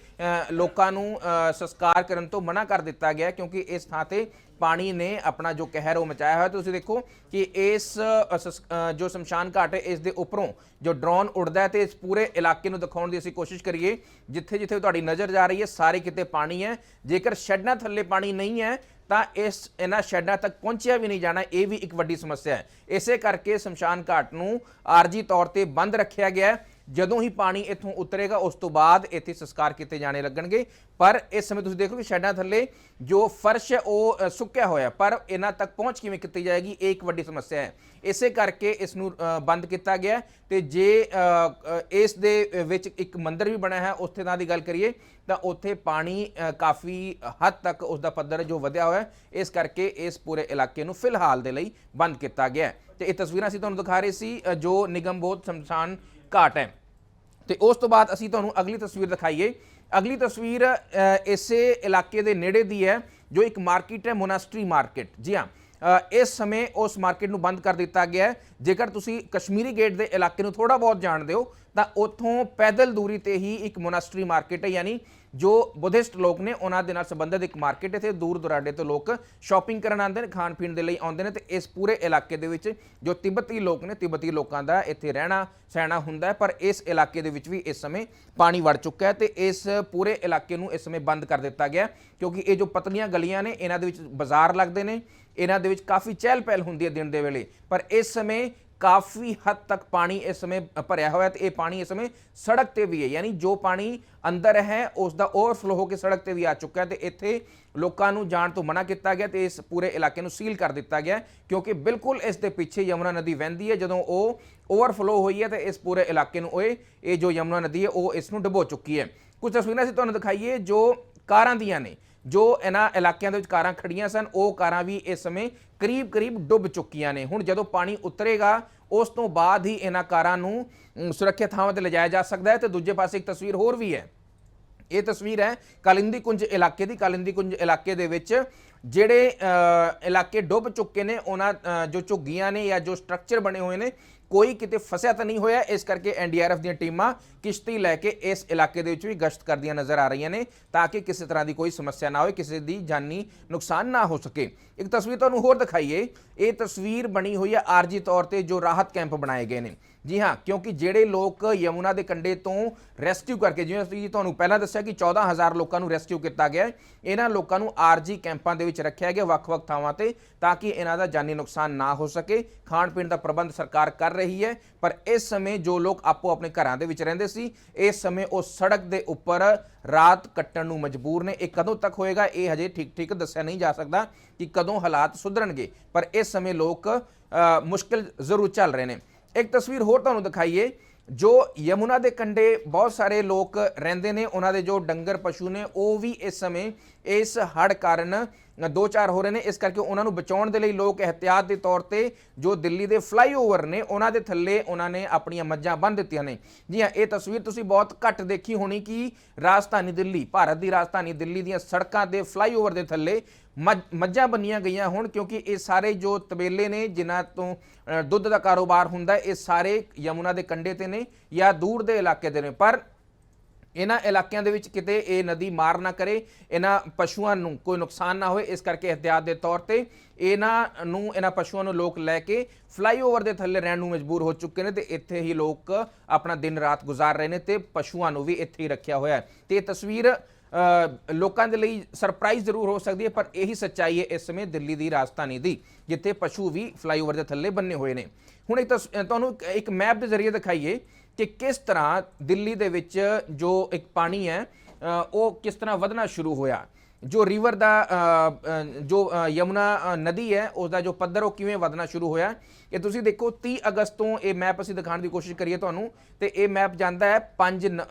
ਲੋਕਾਂ ਨੂੰ ਅ, ਸੰਸਕਾਰ ਕਰਨ ਤੋਂ ਮਨਾ ਕਰ ਦਿੱਤਾ ਗਿਆ ਕਿਉਂਕਿ ਇਸ ਥਾਂ ਤੇ ਪਾਣੀ ਨੇ ਆਪਣਾ ਜੋ ਕਹਿਰ ਉਹ ਮਚਾਇਆ ਹੋਇਆ। ਤੁਸੀਂ ਦੇਖੋ ਕਿ ਇਸ ਸਸ- ਜੋ ਸ਼ਮਸ਼ਾਨ ਘਾਟ ਹੈ ਇਸ ਦੇ ਉੱਪਰੋਂ ਜੋ ਡਰੋਨ ਉੱਡਦਾ ਹੈ ਤੇ ਇਸ ਪੂਰੇ ਇਲਾਕੇ ਨੂੰ ਦਿਖਾਉਣ ਦੀ ਅਸੀਂ ਕੋਸ਼ਿਸ਼ ਕਰੀਏ। ਜਿੱਥੇ ਜਿੱਥੇ ਤੁਹਾਡੀ ਨਜ਼ਰ ਜਾ ਰਹੀ ਹੈ ਸਾਰੇ ਕਿਤੇ ਪਾਣੀ ਹੈ। ਜੇਕਰ ਸ਼ੈੱਡਾਂ ਥੱਲੇ ਪਾਣੀ ਨਹੀਂ ਹੈ ਤਾਂ ਇਸ ਇਹਨਾਂ ਸ਼ੈਡਾਂ ਤੱਕ ਪਹੁੰਚਿਆ ਵੀ ਨਹੀਂ ਜਾਣਾ, ਇਹ ਵੀ ਇੱਕ ਵੱਡੀ ਸਮੱਸਿਆ ਹੈ। ਇਸੇ ਕਰਕੇ ਸ਼ਮਸ਼ਾਨ ਘਾਟ ਨੂੰ ਆਰਜੀ ਤੌਰ ਤੇ ਬੰਦ ਰੱਖਿਆ ਗਿਆ ਹੈ। ਜਦੋਂ ਹੀ ਪਾਣੀ ਇੱਥੋਂ ਉਤਰੇਗਾ, ਉਸ ਤੋਂ ਬਾਅਦ ਇੱਥੇ ਸੰਸਕਾਰ ਕੀਤੇ ਜਾਣੇ ਲੱਗਣਗੇ। ਪਰ ਇਸ ਸਮੇਂ ਤੁਸੀਂ ਦੇਖੋ ਕਿ ਸ਼ੈਡਾਂ ਥੱਲੇ ਜੋ ਫਰਸ਼ ਹੈ, ਉਹ ਸੁੱਕਿਆ ਹੋਇਆ ਪਰ ਇਹਨਾਂ ਤੱਕ ਪਹੁੰਚ ਕਿਵੇਂ ਕੀਤੀ ਜਾਏਗੀ, ਇਹ ਇੱਕ ਵੱਡੀ ਸਮੱਸਿਆ ਹੈ। ਇਸੇ ਕਰਕੇ ਇਸ ਨੂੰ ਬੰਦ ਕੀਤਾ ਗਿਆ ਹੈ ਤੇ ਜੇ ਇਸ ਦੇ ਵਿੱਚ ਇੱਕ ਮੰਦਿਰ ਵੀ ਬਣਿਆ ਹੈ, ਉੱਥੇ ਦਾ ਦੀ ਗੱਲ ਕਰੀਏ, ਤਾਂ ਉੱਥੇ ਪਾਣੀ ਕਾਫੀ ਹੱਦ ਤੱਕ ਉਸ ਦਾ ਪੱਧਰ ਜੋ ਵਧਿਆ ਹੋਇਆ ਇਸ ਕਰਕੇ ਇਸ ਪੂਰੇ ਇਲਾਕੇ ਨੂੰ ਫਿਲਹਾਲ ਦੇ ਲਈ ਬੰਦ ਕੀਤਾ ਗਿਆ ਹੈ। ਤੇ ਇਹ ਤਸਵੀਰਾਂ ਅਸੀਂ ਤੁਹਾਨੂੰ ਦਿਖਾ ਰਹੇ ਸੀ ਜੋ ਨਿਗਮ ਬੋਧ ਸ਼ਮਸ਼ਾਨ ਘਾਟ ਹੈ। ਤੇ ਉਸ ਤੋਂ ਬਾਅਦ ਅਸੀਂ ਤੁਹਾਨੂੰ ਅਗਲੀ ਤਸਵੀਰ ਦਿਖਾਈਏ। ਅਗਲੀ ਤਸਵੀਰ ਇਸੇ ਇਲਾਕੇ ਦੇ ਨੇੜੇ ਦੀ ਹੈ, ਜੋ ਇੱਕ ਮਾਰਕੀਟ ਹੈ, ਮੋਨਾਸਟਰੀ ਮਾਰਕੀਟ। ਜੀ ਹਾਂ ਇਸ ਸਮੇਂ ਉਸ ਮਾਰਕੀਟ ਨੂੰ ਬੰਦ ਕਰ ਦਿੱਤਾ ਗਿਆ ਹੈ। ਜੇਕਰ ਤੁਸੀਂ ਕਸ਼ਮੀਰੀ ਗੇਟ ਦੇ ਇਲਾਕੇ ਨੂੰ ਥੋੜਾ ਬਹੁਤ ਜਾਣਦੇ ਹੋ, ਤਾਂ ਉੱਥੋਂ ਪੈਦਲ ਦੂਰੀ ਤੇ ਹੀ ਇੱਕ ਮੋਨਾਸਟਰੀ ਮਾਰਕੀਟ ਹੈ, ਯਾਨੀ ਜੋ ਬੁੱਧਿਸਟ ਲੋਕ ਨੇ, ਉਹਨਾਂ ਦੇ ਨਾਲ ਸੰਬੰਧਿਤ ਇੱਕ ਮਾਰਕੀਟ ਇੱਥੇ, ਦੂਰ ਦੁਰਾਡੇ ਤੋਂ ਲੋਕ ਸ਼ਾਪਿੰਗ ਕਰਨ ਆਉਂਦੇ ਨੇ, ਖਾਣ ਪੀਣ ਦੇ ਲਈ ਆਉਂਦੇ ਨੇ ਤੇ ਇਸ ਪੂਰੇ ਇਲਾਕੇ ਦੇ ਵਿੱਚ ਜੋ ਤਿੱਬਤੀ ਲੋਕ ਨੇ, ਤਿੱਬਤੀ ਲੋਕਾਂ ਦਾ ਇੱਥੇ ਰਹਿਣਾ, ਸਹਿਣਾ ਹੁੰਦਾ ਹੈ, ਪਰ ਇਸ ਇਲਾਕੇ ਦੇ ਵਿੱਚ ਵੀ ਇਸ ਸਮੇਂ ਪਾਣੀ ਵੜ ਚੁੱਕਾ ਹੈ ਤੇ ਇਸ ਪੂਰੇ ਇਲਾਕੇ ਨੂੰ ਇਸ ਸਮੇਂ ਬੰਦ ਕਰ ਦਿੱਤਾ ਗਿਆ ਕਿਉਂਕਿ ਇਹ ਜੋ ਪਤਲੀਆਂ ਗਲੀਆਂ ਨੇ, ਇਹਨਾਂ ਦੇ ਵਿੱਚ ਬਾਜ਼ਾਰ ਲੱਗਦੇ ਨੇ, ਇਹਨਾਂ ਦੇ ਵਿੱਚ ਕਾਫੀ ਚਹਿਲ ਪਹਿਲ ਹੁੰਦੀ ਹੈ ਦਿਨ ਦੇ ਵੇਲੇ, ਪਰ ਇਸ ਸਮੇਂ ਕਾਫੀ ਹੱਦ ਤੱਕ ਪਾਣੀ ਇਸ ਸਮੇਂ ਭਰਿਆ ਹੋਇਆ ਹੈ ਤੇ ਇਹ ਪਾਣੀ ਇਸ ਸਮੇਂ ਸੜਕ ਤੇ ਵੀ ਹੈ। ਯਾਨੀ ਜੋ ਪਾਣੀ ਅੰਦਰ ਹੈ ਉਸ ਦਾ ਓਵਰਫਲੋ ਹੋ ਕੇ ਸੜਕ ਤੇ ਵੀ ਆ ਚੁੱਕਾ ਹੈ ਤੇ ਇੱਥੇ ਲੋਕਾਂ ਨੂੰ ਜਾਣ ਤੋਂ ਮਨਾ ਕੀਤਾ ਗਿਆ ਤੇ ਇਸ ਪੂਰੇ ਇਲਾਕੇ ਨੂੰ ਸੀਲ ਕਰ ਦਿੱਤਾ ਗਿਆ ਕਿਉਂਕਿ ਬਿਲਕੁਲ ਇਸ ਦੇ ਪਿੱਛੇ ਯਮੁਨਾ ਨਦੀ ਵਹਿੰਦੀ ਹੈ। ਜਦੋਂ ਉਹ ਓਵਰਫਲੋ ਹੋਈ ਹੈ ਤੇ ਇਸ ਪੂਰੇ ਇਲਾਕੇ ਨੂੰ ਇਹ ਇਹ ਜੋ ਯਮੁਨਾ ਨਦੀ ਹੈ, ਉਹ ਇਸ ਨੂੰ ਡੁਬੋ ਚੁੱਕੀ ਹੈ। ਕੁਝ ਤਸਵੀਰਾਂ ਅਸੀਂ ਤੁਹਾਨੂੰ ਦਿਖਾਈਏ ਜੋ ਕਾਰਾਂ ਦੀਆਂ ਨੇ। ਜੋ ਇਹਨਾਂ ਇਲਾਕਿਆਂ ਦੇ ਵਿੱਚ ਕਾਰਾਂ ਖੜੀਆਂ ਸਨ, ਉਹ ਕਾਰਾਂ ਵੀ ਇਸ ਸਮੇਂ ਕਰੀਬ-ਕਰੀਬ ਡੁੱਬ ਚੁੱਕੀਆਂ ਨੇ। ਹੁਣ ਜਦੋਂ ਪਾਣੀ ਉਤਰੇਗਾ, ਉਸ ਤੋਂ ਬਾਅਦ ਹੀ ਇਹਨਾਂ ਕਾਰਾਂ ਨੂੰ ਸੁਰੱਖਿਅਤ ਥਾਵਾਂ ਤੇ ਲਿਜਾਇਆ ਜਾ ਸਕਦਾ ਹੈ ਤੇ ਦੂਜੇ ਪਾਸੇ ਇੱਕ ਤਸਵੀਰ ਹੋਰ ਵੀ ਹੈ। ਇਹ ਤਸਵੀਰ ਹੈ ਕਾਲਿੰਦੀ ਕੁੰਜ ਇਲਾਕੇ ਦੀ। ਕਾਲਿੰਦੀ ਕੁੰਜ ਇਲਾਕੇ ਦੇ ਵਿੱਚ ਜਿਹੜੇ ਇਲਾਕੇ ਡੁੱਬ ਚੁੱਕੇ ਨੇ, ਉਹਨਾਂ ਜੋ ਝੁੱਗੀਆਂ ਨੇ ਜਾਂ ਜੋ ਸਟਰਕਚਰ ਬਣੇ ਹੋਏ ਨੇ ਕੋਈ ਕਿਤੇ ਫਸਿਆ ਤਾਂ ਨਹੀਂ ਹੋਇਆ। ਇਸ ਕਰਕੇ ਐਨਡੀਆਰਐਫ ਦੀਆਂ ਟੀਮਾਂ ਕਿਸ਼ਤੀ ਲੈ ਕੇ ਇਸ ਇਲਾਕੇ ਦੇ ਵਿੱਚ ਵੀ ਗਸ਼ਤ ਕਰਦੀਆਂ ਨਜ਼ਰ ਆ ਰਹੀਆਂ ਨੇ, ਤਾਂ ਕਿ ਕਿਸੇ ਤਰ੍ਹਾਂ ਦੀ ਕੋਈ ਸਮੱਸਿਆ ਨਾ ਹੋਵੇ ਕਿਸੇ ਦੀ ਜਾਨੀ ਨੁਕਸਾਨ ਨਾ ਹੋ ਸਕੇ। ਇੱਕ ਤਸਵੀਰ ਤੁਹਾਨੂੰ ਹੋਰ ਦਿਖਾਈਏ। ਇਹ ਤਸਵੀਰ ਬਣੀ ਹੋਈ ਹੈ ਆਰਜੀ ਤੌਰ ਤੇ, ਜੋ ਰਾਹਤ ਕੈਂਪ ਬਣਾਏ ਗਏ ਨੇ। ਜੀ ਹਾਂ ਕਿਉਂਕਿ ਜਿਹੜੇ ਲੋਕ ਯਮੁਨਾ ਦੇ ਕੰਢੇ ਤੋਂ ਰੈਸਕਿਊ ਕਰਕੇ ਜਿਵੇਂ ਅਸੀਂ ਤੁਹਾਨੂੰ ਪਹਿਲਾਂ ਦੱਸਿਆ ਕਿ 14000 ਲੋਕਾਂ ਨੂੰ ਰੈਸਕਿਊ ਕੀਤਾ ਗਿਆ ਇਹਨਾਂ ਲੋਕਾਂ ਨੂੰ ਆਰਜੀ ਕੈਂਪਾਂ ਦੇ ਵਿੱਚ ਰੱਖਿਆ ਗਿਆ ਵੱਖ-ਵੱਖ ਥਾਵਾਂ ਤੇ ਤਾਂ ਕਿ ਇਹਨਾਂ ਦਾ ਜਾਨੀ ਨੁਕਸਾਨ ਨਾ ਹੋ ਸਕੇ। ਖਾਣ ਪੀਣ ਦਾ ਪ੍ਰਬੰਧ ਸਰਕਾਰ ਕਰ ਰਹੀ ਹੈ ਪਰ ਇਸ ਸਮੇਂ ਜੋ ਲੋਕ ਆਪੋ ਆਪਣੇ ਘਰਾਂ ਦੇ ਵਿੱਚ ਰਹਿੰਦੇ ਸੀ ਇਸ ਸਮੇਂ ਉਹ ਸੜਕ ਦੇ ਉੱਪਰ ਰਾਤ ਕੱਟਣ ਨੂੰ ਮਜਬੂਰ ਨੇ। ਇਹ ਕਦੋਂ ਤੱਕ ਹੋਏਗਾ ਇਹ ਹਜੇ ਠੀਕ-ਠੀਕ ਦੱਸਿਆ ਨਹੀਂ ਜਾ ਸਕਦਾ ਕਿ ਕਦੋਂ ਹਾਲਾਤ ਸੁਧਰਨਗੇ ਪਰ ਇਸ ਸਮੇਂ ਲੋਕ ਅ, ਮੁਸ਼ਕਿਲ ਜ਼ਰੂਰ ਚੱਲ ਰਹੇ ਨੇ। ਇੱਕ ਤਸਵੀਰ ਹੋਰ ਤੁਹਾਨੂੰ ਦਿਖਾਈਏ, ਜੋ ਯਮੁਨਾ ਦੇ ਕੰਢੇ ਬਹੁਤ ਸਾਰੇ ਲੋਕ ਰਹਿੰਦੇ ਨੇ, ਉਹਨਾਂ ਦੇ ਜੋ ਡੰਗਰ ਪਸ਼ੂ ਨੇ, ਉਹ ਵੀ ਇਸ ਸਮੇਂ ਇਸ ਹੜ੍ਹ ਕਾਰਨ ਦੋ ਚਾਰ ਹੋ ਰਹੇ ਨੇ। ਇਸ ਕਰਕੇ ਉਹਨਾਂ ਨੂੰ ਬਚਾਉਣ ਦੇ ਲਈ ਲੋਕ ਇhtiyat ਦੇ ਤੌਰ ਤੇ ਜੋ ਦਿੱਲੀ ਦੇ ਫਲਾਈਓਵਰ ਨੇ, ਉਹਨਾਂ ਦੇ ਥੱਲੇ ਉਹਨਾਂ ਨੇ ਆਪਣੀਆਂ ਮੱਝਾਂ ਬੰਨ੍ਹ ਦਿੱਤੀਆਂ ਨੇ। ਜੀ ਹਾਂ, ਇਹ ਤਸਵੀਰ ਤੁਸੀਂ ਬਹੁਤ ਘੱਟ ਦੇਖੀ ਹੋਣੀ ਕਿ ਰਾਜਧਾਨੀ ਦਿੱਲੀ, ਭਾਰਤ ਦੀ ਰਾਜਧਾਨੀ ਦਿੱਲੀ ਦੀਆਂ ਸੜਕਾਂ ਦੇ ਫਲਾਈਓਵਰ ਦੇ ਥੱਲੇ ਮੱਝ- ਮੱਝਾਂ ਬੰਨੀਆਂ ਗਈਆਂ ਹੁਣ ਕਿਉਂਕਿ ਇਹ ਸਾਰੇ ਜੋ ਤਬੇਲੇ ਨੇ, ਜਿਨ੍ਹਾਂ ਤੋਂ ਦੁੱਧ ਦਾ ਕਾਰੋਬਾਰ ਹੁੰਦਾ, ਇਹ ਸਾਰੇ ਯਮੁਨਾ ਦੇ ਕੰਢੇ ਤੇ ਨੇ ਜਾਂ ਦੂਰ ਦੇ ਇਲਾਕੇ ਦੇ ਨੇ। ਪਰ ਇਹਨਾਂ ਇਲਾਕਿਆਂ ਦੇ ਵਿੱਚ ਕਿਤੇ ਇਹ ਨਦੀ ਮਾਰ ਨਾ ਕਰੇ, ਇਹਨਾਂ ਪਸ਼ੂਆਂ ਨੂੰ ਕੋਈ ਨੁਕਸਾਨ ਨਾ ਹੋਏ, ਇਸ ਕਰਕੇ ਇhtiyat ਦੇ ਤੌਰ ਤੇ ਇਹਨਾਂ ਨੂੰ, ਇਹਨਾਂ ਪਸ਼ੂਆਂ ਨੂੰ ਲੋਕ ਲੈ ਕੇ ਫਲਾਈਓਵਰ ਦੇ ਥੱਲੇ ਰਹਿਣ ਨੂੰ ਮਜਬੂਰ ਹੋ ਚੁੱਕੇ ਨੇ ਤੇ ਇੱਥੇ ਹੀ ਲੋਕ ਆਪਣਾ ਦਿਨ ਰਾਤ ਗੁਜ਼ਾਰ ਰਹੇ ਨੇ ਤੇ ਪਸ਼ੂਆਂ ਨੂੰ ਵੀ ਇੱਥੇ ਹੀ ਰੱਖਿਆ ਹੋਇਆ ਹੈ। ਤੇ ਇਹ ਤਸਵੀਰ ਲੋਕਾਂ ਦੇ ਲਈ ਸਰਪ੍ਰਾਈਜ਼ ਜ਼ਰੂਰ ਹੋ ਸਕਦੀ ਹੈ, ਪਰ ਇਹੀ ਸੱਚਾਈ ਹੈ ਇਸ ਸਮੇਂ ਦਿੱਲੀ ਦੀ ਰਾਜਧਾਨੀ ਦੀ, ਜਿੱਥੇ ਪਸ਼ੂ ਵੀ ਫਲਾਈਓਵਰ ਦੇ ਥੱਲੇ ਬੰਨੇ ਹੋਏ ਨੇ। ਹੁਣ ਇੱਕ ਤਸ- ਤੁਹਾਨੂੰ ਇੱਕ- ਮੈਪ ਦੇ ਜ਼ਰੀਏ ਦਿਖਾਈਏ ਕਿ ਕਿਸ ਤਰ੍ਹਾਂ ਦਿੱਲੀ ਦੇ ਵਿੱਚ ਜੋ ਇੱਕ ਪਾਣੀ ਹੈ ਉਹ ਕਿਸ ਤਰ੍ਹਾਂ ਵਧਣਾ ਸ਼ੁਰੂ ਹੋਇਆ। ਜੋ ਰਿਵਰ ਦਾ ਜੋ ਯਮੁਨਾ ਨਦੀ ਹੈ ਉਸ ਦਾ ਜੋ ਪੱਧਰ ਉਹ ਕਿਵੇਂ ਵਧਣਾ ਸ਼ੁਰੂ ਹੋਇਆ। ਇਹ ਤੁਸੀਂ ਦੇਖੋ 30 ਅਗਸਤ ਤੋਂ ਇਹ ਮੈਪ ਅਸੀਂ ਦਿਖਾਉਣ ਦੀ ਕੋਸ਼ਿਸ਼ ਕਰੀਏ ਤੁਹਾਨੂੰ, ਤੇ ਇਹ ਮੈਪ ਜਾਂਦਾ ਹੈ 5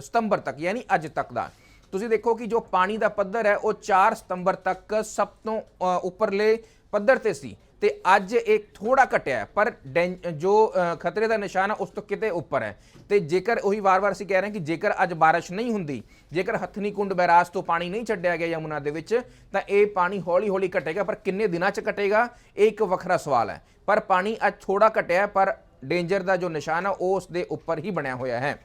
ਸਤੰਬਰ ਤੱਕ, ਯਾਨੀ ਅੱਜ ਤੱਕ ਦਾ। ਤੁਸੀਂ ਦੇਖੋ ਕਿ ਜੋ ਪਾਣੀ ਦਾ ਪੱਧਰ ਹੈ ਉਹ 4 ਸਤੰਬਰ ਤੱਕ ਸਭ ਤੋਂ ਉੱਪਰਲੇ ਪੱਧਰ ਤੇ ਸੀ ਤੇ ਅੱਜ ਇਹ ਥੋੜਾ ਘਟਿਆ ਹੈ, ਪਰ ਡੈਂ- ਜੋ ਖਤਰੇ ਦਾ ਨਿਸ਼ਾਨ ਹੈ ਉਸ ਤੋਂ ਕਿਤੇ ਉੱਪਰ ਹੈ। ਤੇ ਜੇਕਰ ਉਹੀ ਵਾਰ-ਵਾਰ ਅਸੀਂ ਕਹਿ ਰਹੇ ਹਾਂ ਕਿ ਜੇਕਰ ਅੱਜ ਬਾਰਿਸ਼ ਨਹੀਂ ਹੁੰਦੀ ਜੇਕਰ ਹਥਨੀ ਕੁੰਡ ਬੈਰਾਜ ਤੋਂ ਪਾਣੀ ਨਹੀਂ ਛੱਡਿਆ ਗਿਆ ਯਮੁਨਾ ਦੇ ਵਿੱਚ ਤਾਂ ਇਹ ਪਾਣੀ ਹੌਲੀ-ਹੌਲੀ ਘਟੇਗਾ ਪਰ ਕਿੰਨੇ ਦਿਨਾਂ 'ਚ ਘਟੇਗਾ ਇਹ ਇੱਕ ਵੱਖਰਾ ਸਵਾਲ ਹੈ। ਪਰ ਪਾਣੀ ਅੱਜ ਥੋੜਾ ਘਟਿਆ ਪਰ ਡੇਂਜਰ ਦਾ ਜੋ ਨਿਸ਼ਾਨ ਹੈ ਉਹ ਉਸ ਦੇ ਉੱਪਰ ਹੀ ਬਣਿਆ ਹੋਇਆ ਹੈ।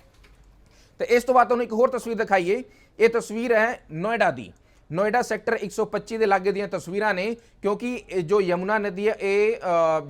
ਤੇ ਇਸ ਤੋਂ ਬਾਅਦ ਤੁਹਾਨੂੰ ਇੱਕ ਹੋਰ ਤਸਵੀਰ ਦਿਖਾਈਏ। ਇਹ ਤਸਵੀਰ ਹੈ ਨੋਇਡਾ ਦੀ। ਨੋਇਡਾ ਸੈਕਟਰ 125 ਦੇ ਲਾਗੇ ਦੀਆਂ ਤਸਵੀਰਾਂ ਨੇ ਕਿਉਂਕਿ ਜੋ ਯਮੁਨਾ ਨਦੀ ਹੈ, ਇਹ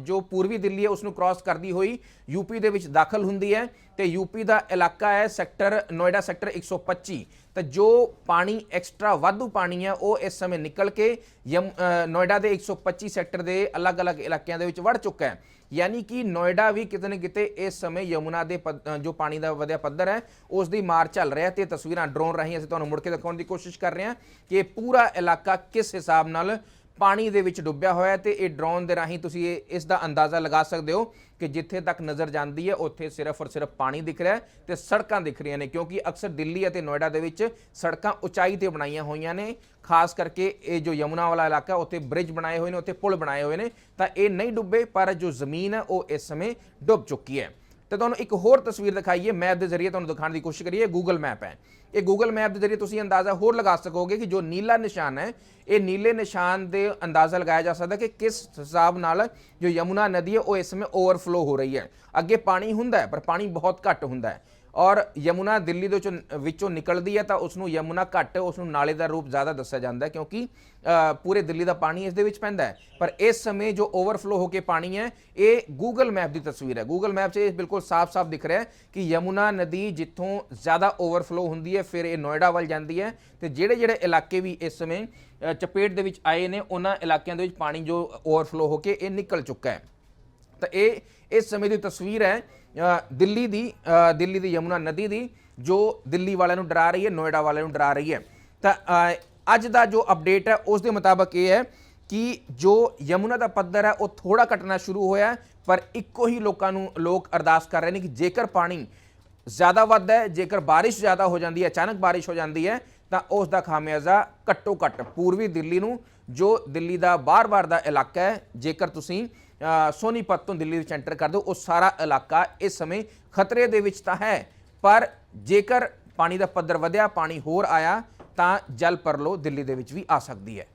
ਜੋ ਪੂਰਬੀ ਦਿੱਲੀ ਹੈ ਉਸ ਨੂੰ ਕ੍ਰਾਸ ਕਰਦੀ ਹੋਈ ਯੂਪੀ ਦੇ ਵਿੱਚ ਦਾਖਲ ਹੁੰਦੀ ਹੈ ਤੇ ਯੂਪੀ ਦਾ ਇਲਾਕਾ ਹੈ ਸੈਕਟਰ ਨੋਇਡਾ ਸੈਕਟਰ 125 ਤਾਂ ਜੋ ਪਾਣੀ ਐਕਸਟਰਾ ਵਾਧੂ ਪਾਣੀ ਹੈ, ਉਹ ਇਸ ਸਮੇਂ ਨਿਕਲ ਕੇ ਯਮ ਨੋਇਡਾ ਦੇ 125 ਸੈਕਟਰ ਦੇ ਅਲੱਗ-ਅਲੱਗ ਇਲਾਕਿਆਂ ਦੇ ਵਿੱਚ ਵੜ ਚੁੱਕਾ ਹੈ। ਯਾਨੀ ਕਿ ਨੋਇਡਾ ਵੀ ਕਿਤੇ ਨਾ ਕਿਤੇ ਇਸ ਸਮੇਂ ਯਮੁਨਾ ਦੇ ਪੱਧ- ਜੋ ਪਾਣੀ ਦਾ ਵਧਿਆ ਪੱਧਰ ਹੈ, ਉਸ ਦੀ ਮਾਰ ਚੱਲ ਰਿਹਾ ਤੇ ਤਸਵੀਰਾਂ ਡਰੋਨ ਰਾਹੀਂ ਅਸੀਂ ਤੁਹਾਨੂੰ ਮੁੜ ਕੇ ਦਿਖਾਉਣ ਦੀ ਕੋਸ਼ਿਸ਼ ਕਰ ਰਹੇ ਹਾਂ ਕਿ ਪੂਰਾ ਇਲਾਕਾ ਕਿਸ ਹਿਸਾਬ ਨਾਲ ਪਾਣੀ ਦੇ ਵਿੱਚ ਡੁੱਬਿਆ ਹੋਇਆ ਹੈ ਤੇ ਇਹ ਡਰੋਨ ਦੇ ਰਾਹੀਂ ਤੁਸੀਂ ਇਹ- ਇਸ ਦਾ ਅੰਦਾਜ਼ਾ ਲਗਾ ਸਕਦੇ ਹੋ ਕਿ ਜਿੱਥੇ ਤੱਕ ਨਜ਼ਰ ਜਾਂਦੀ ਹੈ, ਉੱਥੇ ਸਿਰਫ ਔਰ ਸਿਰਫ ਪਾਣੀ ਦਿਖ ਰਿਹਾ ਹੈ ਤੇ ਸੜਕਾਂ ਦਿਖ ਰਹੀਆਂ ਨੇ, ਕਿਉਂਕਿ ਅਕਸਰ ਦਿੱਲੀ ਅਤੇ ਨੋਇਡਾ ਦੇ ਵਿੱਚ ਸੜਕਾਂ ਉਚਾਈ ਤੇ ਬਣਾਈਆਂ ਹੋਈਆਂ ਨੇ। ਖਾਸ ਕਰਕੇ ਇਹ ਜੋ ਯਮੁਨਾ ਵਾਲਾ ਇਲਾਕਾ, ਉੱਥੇ ਬ੍ਰਿਜ ਬਣਾਏ ਹੋਏ ਨੇ, ਉੱਥੇ ਪੁਲ ਬਣਾਏ ਹੋਏ ਨੇ, ਤਾਂ ਇਹ ਨਹੀਂ ਡੁੱਬੇ, ਪਰ ਜੋ ਜ਼ਮੀਨ ਹੈ, ਉਹ ਇਸ ਸਮੇਂ ਡੁੱਬ ਚੁੱਕੀ ਹੈ। ਤੇ ਤੁਹਾਨੂੰ ਇੱਕ ਹੋਰ ਤਸਵੀਰ ਦਿਖਾਈਏ ਮੈਪ ਦੇ ਜ਼ਰੀਏ ਤੁਹਾਨੂੰ ਦਿਖਾਉਣ ਦੀ ਕੋਸ਼ਿਸ਼ ਕਰੀਏ ਗੂਗਲ ਮੈਪ ਹੈ। ਇਹ ਗੂਗਲ ਮੈਪ ਦੇ ਜ਼ਰੀਏ ਤੁਸੀਂ ਅੰਦਾਜ਼ਾ ਹੋਰ ਲਗਾ ਸਕੋਗੇ ਕਿ ਜੋ ਨੀਲਾ ਨਿਸ਼ਾਨ ਹੈ, ਇਹ ਨੀਲੇ ਨਿਸ਼ਾਨ ਦੇ ਅੰਦਾਜ਼ਾ ਲਗਾਇਆ ਜਾ ਸਕਦਾ ਕਿ ਕਿਸ ਹਿਸਾਬ ਨਾਲ ਜੋ ਯਮੁਨਾ ਨਦੀ ਹੈ, ਉਹ ਇਸ ਸਮੇਂ ਓਵਰਫਲੋ ਹੋ ਰਹੀ ਹੈ। ਅੱਗੇ ਪਾਣੀ ਹੁੰਦਾ ਹੈ, ਪਰ ਪਾਣੀ ਬਹੁਤ ਘੱਟ ਹੁੰਦਾ ਹੈ। ਔਰ ਯਮੁਨਾ ਦਿੱਲੀ ਦੇ ਵਿੱਚੋਂ ਨਿਕਲਦੀ ਹੈ ਤਾਂ ਉਸ ਨੂੰ ਯਮੁਨਾ ਘੱਟ ਉਸ ਨੂੰ ਨਾਲੇ ਦਾ ਰੂਪ ਜ਼ਿਆਦਾ ਦੱਸਿਆ ਜਾਂਦਾ ਹੈ ਕਿਉਂਕਿ ਪੂਰੇ ਦਿੱਲੀ ਦਾ ਪਾਣੀ ਇਸ ਦੇ ਵਿੱਚ ਪੈਂਦਾ ਹੈ। ਪਰ ਇਸ ਸਮੇਂ ਜੋ ਓਵਰਫਲੋ ਹੋ ਕੇ ਪਾਣੀ ਹੈ, ਇਹ ਗੂਗਲ ਮੈਪ ਦੀ ਤਸਵੀਰ ਹੈ। ਗੂਗਲ ਮੈਪ 'ਚ ਇਹ ਬਿਲਕੁਲ ਸਾਫ਼-ਸਾਫ਼ ਦਿਖ ਰਿਹਾ ਹੈ ਕਿ ਯਮੁਨਾ ਨਦੀ ਜਿੱਥੋਂ ਜ਼ਿਆਦਾ ਓਵਰਫਲੋ ਹੁੰਦੀ ਹੈ, ਫਿਰ ਇਹ ਨੋਇਡਾ ਵੱਲ ਜਾਂਦੀ ਹੈ ਤੇ ਜਿਹੜੇ ਜਿਹੜੇ ਇਲਾਕੇ ਵੀ ਇਸ ਸਮੇਂ ਚਪੇਟ ਦੇ ਵਿੱਚ ਆਏ ਨੇ, ਉਹਨਾਂ ਇਲਾਕਿਆਂ ਦੇ ਵਿੱਚ ਪਾਣੀ ਜੋ ਓਵਰਫਲੋ ਹੋ ਕੇ ਇਹ ਨਿਕਲ ਚੁੱਕਾ ਹੈ। ਤਾਂ ਇਹ ਇਸ ਸਮੇਂ ਦੀ ਤਸਵੀਰ ਹੈ ਦਿੱਲੀ ਦੀ ਦਿੱਲੀ ਦੀ ਯਮੁਨਾ ਨਦੀ ਦੀ, ਜੋ ਦਿੱਲੀ ਵਾਲਿਆਂ ਨੂੰ ਡਰਾ ਰਹੀ ਹੈ, ਨੋਇਡਾ ਵਾਲਿਆਂ ਨੂੰ ਡਰਾ ਰਹੀ ਹੈ। ਤਾਂ ਅੱਜ ਦਾ ਜੋ ਅਪਡੇਟ ਹੈ, ਉਸ ਦੇ ਮੁਤਾਬਕ ਇਹ ਹੈ ਕਿ ਜੋ ਯਮੁਨਾ ਦਾ ਪੱਧਰ ਹੈ, ਉਹ ਥੋੜਾ ਘਟਣਾ ਸ਼ੁਰੂ ਹੋਇਆ ਪਰ ਇੱਕੋ ਹੀ ਲੋਕਾਂ ਨੂੰ ਲੋਕ ਅਰਦਾਸ ਕਰ ਰਹੇ ਨੇ ਕਿ ਜੇਕਰ ਪਾਣੀ ਜ਼ਿਆਦਾ ਵੱਧਦਾ ਹੈ, ਜੇਕਰ ਬਾਰਿਸ਼ ਜ਼ਿਆਦਾ ਹੋ ਜਾਂਦੀ ਹੈ, ਅਚਾਨਕ ਬਾਰਿਸ਼ ਹੋ ਜਾਂਦੀ ਹੈ, ਤਾਂ ਉਸ ਦਾ ਖਾਮਿਆਜ਼ਾ ਘੱਟੋ ਘੱਟ ਪੂਰਬੀ ਦਿੱਲੀ ਨੂੰ, ਜੋ ਦਿੱਲੀ ਦਾ ਬਾਰ-ਬਾਰ ਦਾ ਇਲਾਕਾ ਹੈ, ਜੇਕਰ ਤੁਸੀਂ ਸੋਨੀਪਤ ਤੋਂ ਦਿੱਲੀ ਵਿੱਚ ਐਂਟਰ ਕਰ ਦਿਓ, ਉਹ ਸਾਰਾ ਇਲਾਕਾ ਇਸ ਸਮੇਂ ਖਤਰੇ ਦੇ ਵਿੱਚ ਤਾਂ ਹੈ। ਪਰ ਜੇਕਰ ਪਾਣੀ ਦਾ ਪੱਧਰ ਵਧਿਆ, ਪਾਣੀ ਹੋਰ ਆਇਆ, ਤਾਂ ਜਲ ਪਰਲੋ ਦਿੱਲੀ ਦੇ ਵਿੱਚ ਵੀ ਆ ਸਕਦੀ ਹੈ।